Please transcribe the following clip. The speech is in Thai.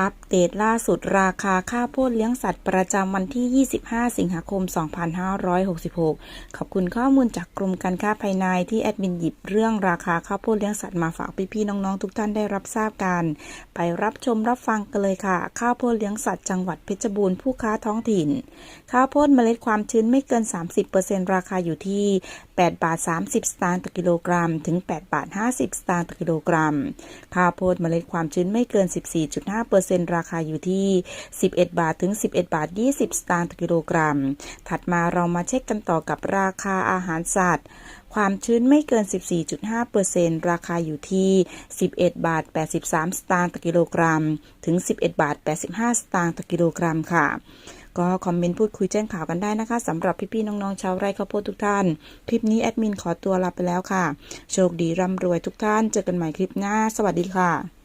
อัปเดตล่าสุดราคาข้าวโพดเลี้ยงสัตว์ประจำวันที่ 25 สิงหาคม 2566 ขอบคุณข้อมูลจากกรมการค้าภายในที่แอดมินหยิบเรื่องราคาข้าวโพดเลี้ยงสัตว์มาฝากพี่ๆน้องๆทุกท่านได้รับทราบกัน ไปรับชมรับฟังกันเลยค่ะ ข้าวโพดเลี้ยงสัตว์จังหวัดเพชรบูรณ์ผู้ค้าท้องถิ่น ข้าวโพดเมล็ดความชื้นไม่เกิน 30%ราคาอยู่ที่ 8 บาท 30 สตางค์ต่อกิโลกรัม ถึง 8 บาท 50 สตางค์ต่อกิโลกรัม ข้าวโพดเมล็ดความชื้นไม่เกิน 14.5%ราคาอยู่ที่ 11 บาทถึง 11 บาท 20 สตางค์ต่อกิโลกรัม ถัดมาเรามาเช็คกันต่อกับราคาอาหารสัตว์ความชื้นไม่เกิน 14.5%ราคาอยู่ที่ 11 บาท 83 สตางค์ต่อกิโลกรัม ถึง 11 บาท 85 สตางค์ต่อกิโลกรัมค่ะ ก็คอมเมนต์พูดคุยแจ้งข่าวกันได้นะคะสำหรับพี่ๆน้องๆชาวไร่ข้าวโพดทุกท่าน คลิปนี้แอดมินขอตัวลาไปแล้วค่ะ โชคดีร่ำรวยทุกท่าน เจอกันใหม่คลิปหน้า สวัสดีค่ะ